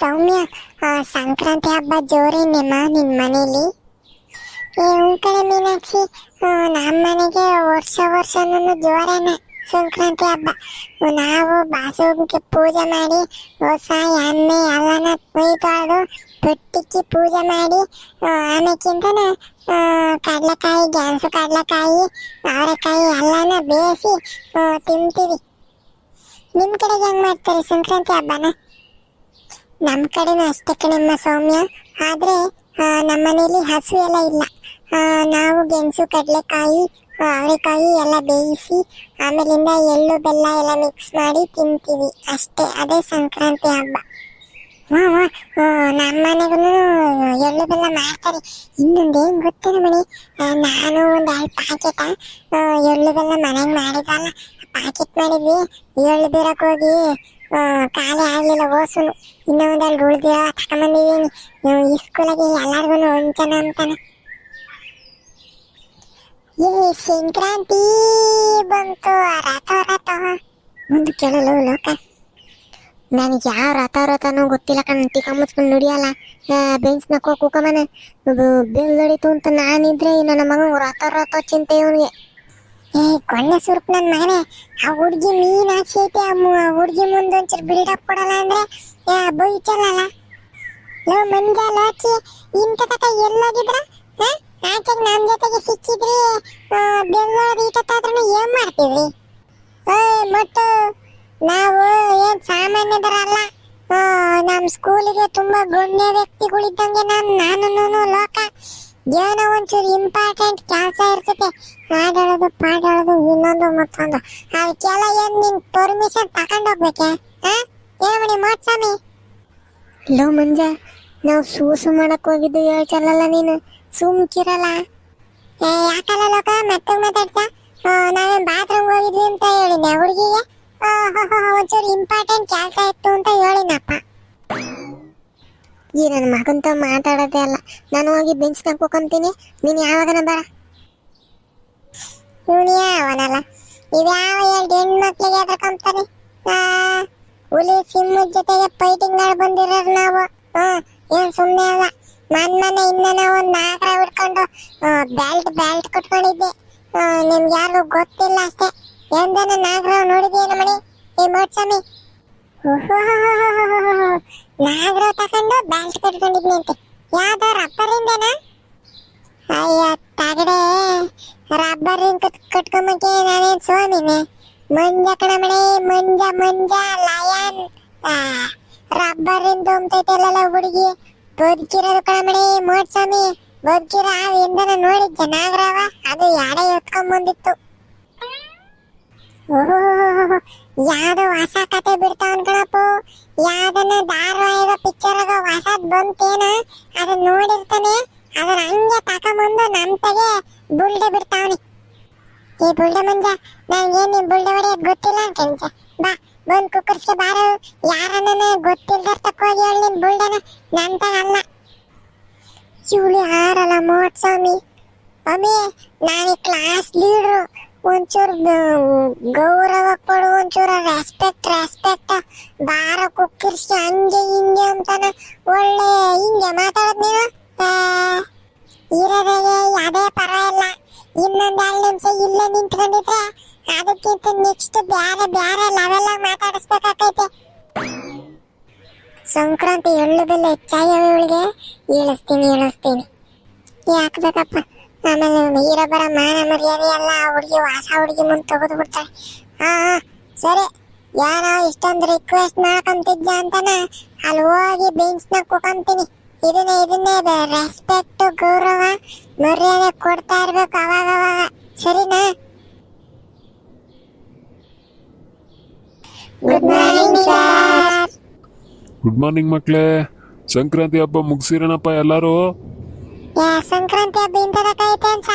ಸೌಮ್ಯ ಸಂಕ್ರಾಂತಿ ಹಬ್ಬ ಜೋರೇನೇಮ್ಮ ನಿನ್ನ ಮನೇಲಿ? ಏ ಕಡೆ ಮೀನಾಕ್ಷಿ ನಮ್ಮ ಮನೆಗೆ ವರ್ಷ ವರ್ಷನೂ ಜೋರೇನೆ ಸಂಕ್ರಾಂತಿ ಹಬ್ಬ. ನಾವು ಬಾಸುಗೆ ಪೂಜೆ ಮಾಡಿ, ಹೊಸ ಎಮ್ಮೆ ಎಲ್ಲನ ಕೊಯ್ದು ತೊಟ್ಟಿಕ್ಕಿ ಪೂಜೆ ಮಾಡಿ ಆಮೇಕಿಂತನ ಕಡ್ಲೆಕಾಯಿ, ಗೆಣಸು ಕಡ್ಲೆಕಾಯಿ, ಅವರೆಕಾಯಿ ಎಲ್ಲನ ಬೇಯಿಸಿ ತಿಂತೀವಿ. ನಿಮ್ಮ ಕಡೆಗೆ ಹೆಂಗೆ ಮಾಡ್ತಾರೆ ಸಂಕ್ರಾಂತಿ ಹಬ್ಬನ? ನಮ್ಮ ಕಡೆನೂ ಅಷ್ಟೇ ಕಣಮ್ಮ ಸೌಮ್ಯ. ಆದ್ರೆ ನಮ್ಮ ಮನೇಲಿ ಹಸು ಎಲ್ಲ ಇಲ್ಲ. ನಾವು ಗೆಣಸು, ಕಡಲೆಕಾಯಿ ಅವರೆಕಾಯಿ ಎಲ್ಲ ಬೇಯಿಸಿ, ಆಮೇಲಿಂದ ಎಳ್ಳು, ಬೆಲ್ಲ ಎಲ್ಲ ಮಿಕ್ಸ್ ಮಾಡಿ ತಿಂತೀವಿ. ಅಷ್ಟೇ, ಅದೇ ಸಂಕ್ರಾಂತಿ ಹಬ್ಬ. ಹ್ಞೂ ನಮ್ಮ ಮನೆಗೂ ಎಳ್ಳು, ಬೆಲ್ಲ ಮಾಡ್ತಾರೆ. ಇನ್ನೊಂದು ಏನು ಗೊತ್ತೇನು ಮಣಿ? ನಾನು ಒಂದು ಎರಡು ಪ್ಯಾಕೆಟ ಎಳ್ಳು, ಬೆಲ್ಲ ಮನೆಗೆ ಮಾಡಿದಲ್ಲ ಪ್ಯಾಕೆಟ್ ಮಾಡಿದ್ವಿ. ಎಳ್ಳು ಬೀರಕ್ಕೆ ಹೋಗಿ ಖಾಲಿ ಆಗಲಿಲ್ಲ ಓಸುನು. ಇನ್ನೂ ಒಂದೆರಡು ಉಳಿದಿರೋ ತಗೊಂಬಂದಿದ್ದೀನಿ ಈ ಸ್ಕೂಲಾಗೆ ಎಲ್ಲರಿಗೂ ಒಂಚನ ಅಂತಾನೆ. ಈ ಸಂಕ್ರಾಂತಿ ಬಂತು ರಥ ರಥ ಮುಂದೆ ಕೇಳಲು ಲೋಕ. ನನಗೆ ಯಾವ ರಥ ರಥನೂ ಗೊತ್ತಿಲ್ಲ ಕಣ. ಟಿಕ ಮುಚ್ಕೊಂಡು ನುಡಿಯಲ್ಲ. ಬೆಂಚ್ನ ಕೋ ಕೂಕಮನೆ ನಡೀತು ಅಂತ ನಾನಿದ್ರೆ ನನ್ನ ಮಗ ರಥ ರಥ ಚಿಂತೆ ಇವನಿಗೆ. ಏ ಕೊನೆ ಸುರುಪ್ ನನ್ನ ಮಗನೇ ಆ ಹುಡ್ಗಿ ಮೀನ್ ಹಾಕ್ಸೈತೆ ಆ ಹುಡ್ಗಿ ಮುಂದೆ ಒಂಚೂರು ಬಿಲ್ಡಪ್ ಕೊಡಲ್ಲ ಅಂದ್ರೆ ಏ ಬೈಚಲ್ಲ ಲೋ ಮಂಜ ಲೋಚಿ ಇಂಥ ತಕ ಎಲ್ಲೋಗಿದ್ರ? ಆಚೆಗೆ ನಮ್ಮ ಜೊತೆಗೆ ಸಿಕ್ಕಿದ್ರಿ ಬೆಂಗಳೂರು ಈಟತ್ತಾದ್ರೂ ಏನ್ ಮಾಡ್ತಿದ್ರಿ? ಏ ಮತ್ತು ನಾವು ಏನ್ ಸಾಮಾನ್ಯದರಲ್ಲ ಆ, ನಮ್ ಸ್ಕೂಲಿಗೆ ತುಂಬಾ ಗಣ್ಯ ವ್ಯಕ್ತಿಗಳಿದ್ದಂಗೆ ನಾನು ನಾನು ಏನೋ ಒಂಚೂರು ಇಂಪಾರ್ಟೆಂಟ್ ಕೆಲಸ ಇರ್ತೈತೆ. ಹಾಡೋದು ಪಾಡೋದು ಇನ್ನೊಂದು ಮತ್ತೊಂದು. ಅದಕ್ಕೆಲ್ಲ ಏನು ನಿನ್ ಪರ್ಮಿಷನ್ ತಗೊಂಡೋಗ್ಬೇಕೆ ಹಾ? ಏನ ಮೋಟ್ಸ್ವಾಮಿ ಲೋ ಮಂಜ ನಾವು ಸೂಸು ಮಾಡಕ್ ಹೋಗಿದ್ದು ಹೇಳ್ತಲ್ಲ ನೀನು? ಸುಮ್ಕಿರಲ್ಲ? ಏ ಯಾಕಲ್ಲ ಲೋಕ? ಮತ್ತೆ ಮಾತಾಡ್ತಾ? ನಾವೇನ್ ಬಾತ್ರೂಮ್ ಹೋಗಿದ್ವಿ ಅಂತ ಹೇಳಿದ್ದೆ ಹುಡುಗಿಗೆ? ಒಂಚೂರು ಇಂಪಾರ್ಟೆಂಟ್ ಕೆಲಸ ಇತ್ತು ಅಂತ ಹೇಳಿನಪ್ಪ. ಈ ನನ್ನ ಮಗಂತ ಮಾತಾಡೋದೇ ಅಲ್ಲ. ನಾನು ಹೋಗಿ ಬೆಂಚ್ ಕೂಕೊಂತೀನಿ. ನೀನು ಯಾವಾಗನ ಬರ ಇವನು ಯಾವನಲ್ಲ. ಇವ್ಯಾವ ಎರಡು ಹೆಣ್ಮಕ್ಳಿಗೆ ಎದ್ರಕೊಂತಾನೆ ಹುಲಿ ಸಿಂಹದ ಜೊತೆಗೆ ಫೈಟಿಂಗ್ ಆಡ್ ಬಂದಿರೋರು ನಾವು. ಹ್ಮ್, ಏನ್ ಸುಮ್ಮನೆ ಅಲ್ಲ. ಮನ್ ಮನೆ ಇನ್ನನ ಒಂದ್ ನಾಗರ ಹಿಡ್ಕೊಂಡು ಬೆಲ್ಟ್ ಬೆಲ್ಟ್ ಕಟ್ಕೊಂಡಿದ್ದೆ. ನಿಮ್ಗೆ ಯಾರಿಗೂ ಗೊತ್ತಿಲ್ಲ ಅಷ್ಟೇ. ಎಂದನ ನಾಗರಾವ್ ನೋಡಿದ್ಯೇನು ಮಣಿ? ಈ ಮೋಟ್ಸ್ವಾಮಿ ನಾಗರ ತಕೊಂಡು ಬೆಲ್ಟ್ ಕಟ್ಕೊಂಡಿದ್ನಿ ಅಂತೆ. ಯಾವ್ದೋ ರಬ್ಬರಿಂದೇನ ಅಯ್ಯ, ತಗಡೆ. ರಬ್ಬರಿಂಗ್ ಕಟ್ಕೊಂಬಕ್ಕೆ ನಾನೇನ್ ಸ್ವಾಮಿನೇ. ಮಂಜ ಕಣ ಮಣಿ ಮಂಜ ಮಂಜ ಲಯನ್ ರಬ್ಬರಿಂದ ಉಮ್ತೈತಲ್ಲ ಹುಡುಗಿ. ಬದುಕಿರೋದು ಕಣ ಮೋಟ್ ಸ್ವಾಮಿ. ಬದುಕಿರೋ ಆ ಎಂದನ ನೋಡಿದ್ದೆ ನಾಗರಾವ ಅದು ಯಾರೇ ಎತ್ಕೊಂಬಂದಿತ್ತು. ಓಹೋ ಯಾವ್ದೋ ಹೊಸ ಕತೆ ಬಿಡ್ತಾವನ್ ಕಣಪ್ಪ ಯಾವ್ದನ್ನ ಧಾರಾವಾಹಿಗ, ಪಿಕ್ಚರ್ಗ ಹೊಸದ್ ಬಂತೇನ ಅದನ್ನ ನೋಡಿರ್ತಾನೆ. ಅದನ್ನ ಹಂಗೆ ತಕೊಂಬಂದು ನಮ್ ತಗೆ ಬುಲ್ಡೆ ಬಿಡ್ತಾವನಿ. ಈ ಬುಲ್ಡೆ ಮಂಜ, ನಂಗೇನ್ ಈ ಬುಲ್ಡೆ ಹೊಡೆಯೋದ್ ಗೊತ್ತಿಲ್ಲ ಅನ್ಕೊಂಡೆ ಬಾ, ಬಂದ್ ಕುಕ್ಕರ್ಸ್ಗೆ ಬಾರು. ಯಾರನ್ನ ಗೊತ್ತಿಲ್ದರ್ ತಕ್ಕೋಗಿ ಹೇಳಿ ನಿನ್ ಬುಲ್ಡೆನ. ನನ್ ತಗ ಅಲ್ಲ. ಇವಳು ಯಾರಲ್ಲ ಮೋಟ್ಸ್ವಾಮಿ? ಅಮ್ಮಿ, ನಾನು ಕ್ಲಾಸ್ ಲೀಡ್ರು ಒಂಚೂರು ಗೌರವ ಕೊಡು, ಒಂಚೂರು ರೆಸ್ಪೆಕ್ಟ್ ರೆಸ್ಪೆಕ್ಟ್ ಬಾರ ಕುಕ್ಕಿರ್ಸಿ, ಹಂಗೆ, ಹಿಂಗೆ ಅಂತಾನ. ಒಳ್ಳೆ, ಹಿಂಗೆ ಮಾತಾಡೋದು ನೀನು? ಇರೋದಾಗೆ ಅದೇ ಪರ ಇಲ್ಲ ಇನ್ನೊಂದು ಎರಡು ನಿಮಿಷ ಇಲ್ಲೇ ನಿಂತ್ಕೊಂಡಿದ್ರೆ ಅದಕ್ಕಿಂತ ನೆಕ್ಸ್ಟ್ ಬ್ಯಾರೆ ಬ್ಯಾರೆ ಲೆವೆಲ್ ಮಾತಾಡಿಸ್ಬೇಕಾಗೈತೆ ಸಂಕ್ರಾಂತಿ ಎಳ್ಳು ಹೆಚ್ಚಾಗಿ ಅವಳಿಗೆ ಇಳಿಸ್ತೀನಿ ಇಳಿಸ್ತೀನಿ. ಯಾಕಬೇಕಪ್ಪ ಆಮೇಲೆ ಹೀರೊಬ್ಬರ ಮಾನ ಮರ್ಯಾದೆ ಎಲ್ಲ ಆ ಹುಡುಗಿ ಹೊಸ ಹುಡುಗಿ ಮುಂದೆ ತೆಗೆದು ಬಿಡ್ತಾಳೆ. ಹಾ ಹಾ ಸರಿ. ಯಾರೋ ಇಷ್ಟೊಂದು ರಿಕ್ವೆಸ್ಟ್ ಮಾಡ್ಕೊಂತಿದ್ದ ಅಂತಾನ ಅಲ್ಲಿ ಹೋಗಿ ಬೆಂಚ್ನಾಗ ಕೂಕೊಂತೀನಿ. ಇದನ್ನೇ ಇದನ್ನೇ ರೆಸ್ಪೆಕ್ಟ್ ಗೌರವ ಮರ್ಯಾದೆ ಕೊಡ್ತಾ ಇರ್ಬೇಕು ಅವಾಗ ಅವಾಗ ಸರಿನಾ? Good morning sir good morning ಮಕ್ಕಳೇ ಸಂಕ್ರಾಂತಿ ಹಬ್ಬ ಮುಗಿಸಿರೋಣಪ್ಪ ಎಲ್ಲರೂ? ಸಂಕ್ರಾಂತಿ ಹಬ್ಬ ಇಂತದಕ್ಕೈತೆ ಅನ್ಸ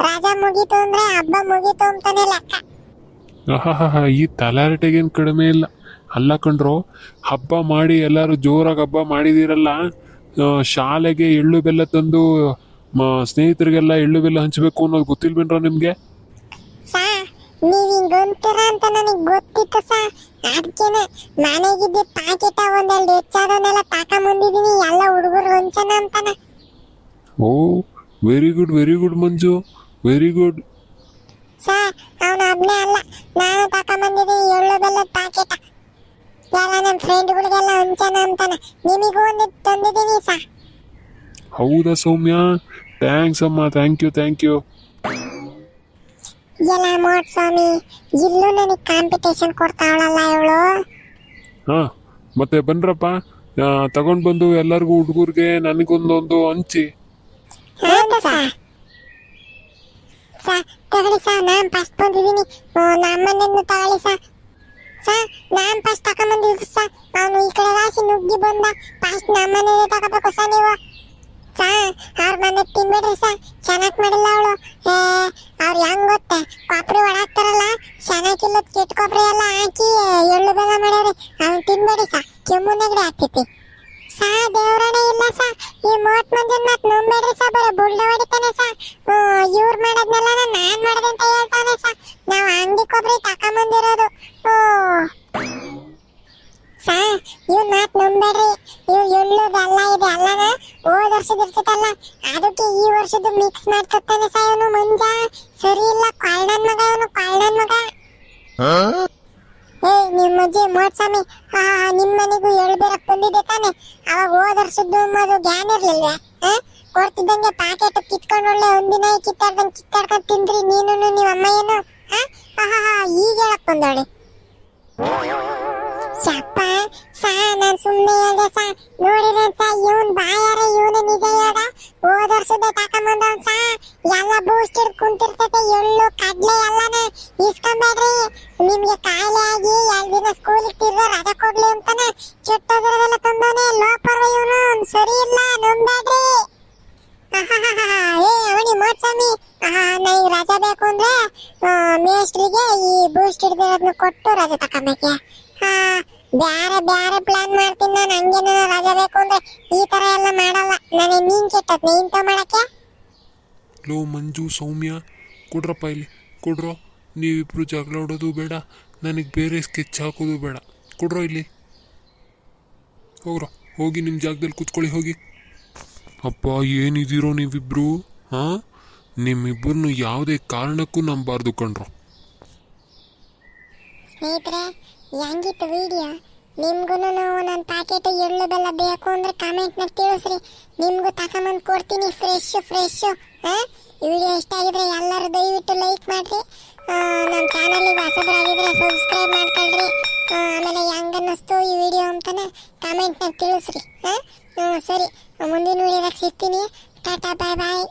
ರಾಜ ಮುಗೀತು ಅಂದ್ರೆ ಹಬ್ಬ ಮುಗೀತು ಅಂತಾನೆ ಲೆಕ್ಕ. ಈ ತಲಾರಟೆಗೇನು ಕಡಿಮೆ ಇಲ್ಲ. ಅಲ್ಲ ಕಂಡ್ರು ಹಬ್ಬ ಮಾಡಿ ಎಲ್ಲರೂ ಜೋರಾಗಿ ಹಬ್ಬ ಮಾಡಿದಿರಲ್ಲ ಆ, ಶಾಲೆಗೆ ಎಳ್ಳು ಬೆಲ್ಲ ತಂದು ಮ- ಸ್ನೇಹಿತರಿಗೆಲ್ಲ ಎಳ್ಳು ಬೆಲ್ಲ ಹಂಚಬೇಕು ಅನ್ನೋದು ಗೊತ್ತಿಲ್ವೇನ್ರ ನಿಮಗೆ? ಸಾ ನೀವ್ ಹಿಂಗ್ ಅಂತೀರ ಅಂತ ನನಗ್ ಗೊತ್ತಿತ್ತು ಸಾ. ಅದಕ್ಕೇನ ಮನೆಗಿದ್ದ ಪ್ಯಾಕೆಟ ಒಂದೆರಡು ಹೆಚ್ಚಾದವನ್ನೆಲ್ಲ ತಾಕೊಂಬಂದಿದೀನಿ ಎಲ್ಲ ಹುಡುಗರು ಹೊಂಚನ ಅಂತಾನ. ಓ very good very good Manju. Very good sir ಅವನ ಒಬ್ನೇ ಅಲ್ಲ. ನಾನು ತಕೊಂಬಂದಿದ್ದೀನಿ ಎಳ್ಳು ಬೆಲ್ಲದ ಪ್ಯಾಕೆಟ್ ಎಲ್ಲ ನಮ್ಮ ಫ್ರೆಂಡ್ಗಳಿಗೆಲ್ಲ ಹೊಂಚನ ಅಂತಾನೆ. ನಿಮಗೂ ಒಂದು ತಂದಿದ್ದೀನಿ ಸರ್ ಹೌದಾ ಸೌಮ್ಯ? ಥ್ಯಾಂಕ್ಸ್ ಅಮ್ಮ. ಥ್ಯಾಂಕ್ ಯು ಥ್ಯಾಂಕ್ ಯು ಎಲ್ಲ ಮೋಟ್ ಸ್ವಾಮಿ. ಇಲ್ಲೂ ನನಗೆ ಕಾಂಪಿಟೇಷನ್ ಕೊಡ್ತಾವಳಲ್ಲ ಇವಳು. ಹಾಂ ಮತ್ತೆ ಬನ್ರಪ್ಪ. ತಗೊಂಡು ಬಂದು ಎಲ್ಲರಿಗೂ ಹುಡುಗರಿಗೆ ನನಗೊಂದೊಂದು ಹಂಚಿ. ಹೌದಾ ಸರ್ ಸರ್ ತಗೊಳ್ಳಿ ಸರ್ ನಾನು ಫಸ್ಟ್ ಬಂದಿದ್ದೀನಿ ನಮ್ಮನ್ನೆನ್ನು ತಗೊಳ್ಳಿ ಸರ್ ಸರ್ ನಾನು ಫಸ್ಟ್ ತಗೊಂಬಂದಿದ್ದು ಸರ್ ಅವನು ಈ ಕಡೆ ರಾಶಿ ನುಗ್ಗಿ ಬಂದ. ಫಸ್ಟ್ ನಮ್ಮನೆ ತಗೋಬೇಕು ಸರ್ ನೀವು. ಸರ್ ಅವ್ರ ಮನೆ ತಿನ್ಬೇಡ್ರಿ ಸರ್ ಚೆನ್ನಾಗಿ ಮಾಡಿಲ್ಲ ಅವಳು. ಏ ಅವ್ರು ಹೆಂಗ್ ಗೊತ್ತೆ? ಕೊಬ್ಬರಿ ಒಡಾಕ್ತಾರಲ್ಲ ಚೆನ್ನಾಗಿಲ್ಲದ ಕೆಟ್ಟ ಕೊಬ್ಬರಿ ಎಲ್ಲ ಹಾಕಿ ಎಳ್ಳು ಬೆಲ್ಲ ಮಾಡ್ಯಾರಿ. ಅವ್ನು ತಿನ್ಬೇಡಿ ಸರ್ ಕೆಮ್ಮು ನೆಗಡಿ ಆಗ್ತೈತಿ. ಸಾ, ದೇವ್ರನೇ ಇಲ್ಲ ಸಾ. ಈ ಮೋಟ್ ಮಂಜನ್ ಮತ್ ನಂಬೇಡ್ರಿ ಸಾ, ಬರೋ ಬುಳ್ಳ ಹೊಡಿತಾನೆ ಸಾ ಇವ್ರು ಮಾಡದ್ನೆಲ್ಲ ನಾನ್ ಮಾಡ್ದೆ ಅಂತ ಹೇಳ್ತಾನೆ ಸಾ. ನಾವ್ ಅಂಗಡಿ ಕೊಬ್ಬರಿ ತಕೊಂಬಂದಿರೋದು ಸಾ ಇವ್ ಮಾತ್ ನಂಬೇಡ್ರಿ ಇವ್ ಎಳ್ಳುದು ಎಲ್ಲ ಇದೆ ಅಲ್ಲನ ಹೋದ ವರ್ಷದ ಇರ್ತದಲ್ಲ ಅದಕ್ಕೆ ಈ ವರ್ಷದ ಮಿಕ್ಸ್ ಮಾಡ್ಕೊತಾನೆ ಸಾ ಇವನು ಮಂಜ. ಸರಿ ಇಲ್ಲ ಕಾಲ್ಡನ್ ಮಗ ಇವನು ಕಾಲ್ಡನ್ ಮಗ. ಏಯ್ ನಿಮ್ಮ ಅಜ್ಜಿ ಮೋಟ್ಸ್ವಾಮಿ ಹಾ ನಿಮ್ಮ ಮನೆಗೂ ಹೇಳ್ಬೇರಕ್ ಬಂದಿದೆ ತಾನೆ. ಅವಾಗ ಹೋದ ವರ್ಷದ್ದು ಅದು ಗ್ಯಾನ್ ಇರ್ಲಿಲ್ವೇ? ಹಾ ಕೊಡ್ತಿದ್ದಂಗೆ ಪ್ಯಾಕೆಟ್ ಕಿತ್ಕೊಂಡು ಒಳ್ಳೆ ಒಂದಿನ ಕಿತ್ತಾಡ್ದಂಗೆ ಕಿತ್ತಾಡ್ಕೊಂಡು ತಿಂದ್ರಿ ನೀನು ನಿಮ್ಮ ಅಮ್ಮ ಏನು ಹಾ ಹಾ ಹಾ ಈಗ ಹೇಳಕ್ ಬಂದವಳಿ. ಶಪ್ಪ, ಸಾ, ನಾನು ಸುಮ್ಮನೆ ಹೇಳ್ದೆ, ಸಾ. ನೋಡಿದ್ರೆ ಸಾ, ಇವನ್ ಬಾಯಾರ, ಇವನು ನಿಜ ಹೇಳ್ದ? ಹೋದ ವರ್ಷದ ತಕೊಂಬಂದವ್ ಸಾ ಎಲ್ಲ ಬೂಸ್ಟ್ ಹಿಡ್ದು ಕುಂತಿರ್ತೈತೆ, ಎಳ್ಳು, ಕಡ್ಲೆ ಎಲ್ಲಾನ ಇಸ್ಕೊಂಬೇಡ್ರಿ. ನಿಮ್ಗೆ ಕಾಯಿಲೆ ಆಗಿ ಎರಡು ದಿನ ಸ್ಕೂಲಿಗೆ ತಿರ್ಗ ರಜೆ ಕೊಡ್ಲಿ ಅಂತಾನೆ ಕೆಟ್ಟೋದಿರೋದೆಲ್ಲ ತಂದವನೆ ಲೋಪರ್ವ ಇವನು ಸರಿ ಇಲ್ಲ ನಂಬೇಡ್ರಿ. ಏ ಅವನಿ ಮೋಟ್ಸ್ವಾಮಿ ನನಗೆ ರಜೆ ಬೇಕು ಅಂದ್ರೆ ಮೇಸ್ಟ್ರಿಗೆ ಈ ಬೂಸ್ಟ್ ಹಿಡ್ದಿರೋದನ್ನ ಕೊಟ್ಟು ರಜೆ ತಕೊಂಬೇಕೆ. ಹಾ, ಬ್ಯಾರೆ ಬ್ಯಾರೆ ಪ್ಲಾನ್ ಮಾಡ್ತೀನಿ ನಾನು. ಹಂಗೇನ ರಜಾ ಬೇಕು ಅಂದ್ರೆ ಈ ತರ ಎಲ್ಲ ಮಾಡಲ್ಲ. ನನಗೆ ನೀನ್ ಕೆಟ್ಟದ್ನ ಇಂತ ಮಾಡಕ್ಕೆ? ಲೋ ಮಂಜು ಸೌಮ್ಯ ಕೊಡ್ರಪ್ಪ ಇಲ್ಲಿ. ಕೊಡ್ರೋ ನೀವಿಬ್ರು ಜಗಳ ಆಡೋದು ಬೇಡ. ನನಗೆ ಬೇರೆ ಸ್ಕೆಚ್ ಹಾಕೋದು ಬೇಡ. ಕೊಡ್ರೋ ಇಲ್ಲಿ. ಹೋಗ್ರೋ ಹೋಗಿ ನಿಮ್ಮ ಜಾಗದಲ್ಲಿ ಕೂತ್ಕೊಳ್ಳಿ ಹೋಗಿ. ಅಪ್ಪ ಏನಿದ್ದೀರೋ ನೀವಿಬ್ರು ಹಾಂ? ನಿಮ್ಮಿಬ್ಬರನ್ನು ಯಾವುದೇ ಕಾರಣಕ್ಕೂ ನಂಬಾರ್ದು ಕಣ್ರೋ. ಸ್ನೇಹಿತರೆ ಹೆಂಗಿತ್ತು ವಿಡಿಯೋ ನಿಮ್ಗೂ ನನ್ನ ಪ್ಯಾಕೆಟ್ ಎಳ್ಳು ಬೆಲ್ಲ ಬೇಕು ಅಂದ್ರೆ ಕಾಮೆಂಟ್ನ ತಿಳಿಸ್ರಿ. ನಿಮ್ಗೂ ತಗೊಂಬಂದು ಕೊಡ್ತೀನಿ ಫ್ರೆಶ್ ಫ್ರೆಶ್ ವಿಡಿಯೋ ಇಷ್ಟ ಆಗಿದ್ರೆ ಎಲ್ಲರೂ ದಯವಿಟ್ಟು ಲೈಕ್ ಮಾಡಿರಿ. ನಮ್ಮ ಚಾನಲಿಗೆ ಹೊಸಬರಾಗಿದ್ರೆ ಸಬ್ಸ್ಕ್ರೈಬ್ ಮಾಡ್ಕೊಳ್ರಿ. ಆಮೇಲೆ ಹೆಂಗ್ ಅನ್ನಿಸ್ತು ಈ ವಿಡಿಯೋ ಅಂತಾನೆ ಕಾಮೆಂಟ್ನ ತಿಳಿಸ್ರಿ. ಹಾಂ? ಸರಿ. ಮುಂದಿನ ವಿಡಿಯೋದಾಗ ಸಿಗ್ತೀನಿ. ಟಾಟಾ ಬಾಯ್ ಬಾಯ್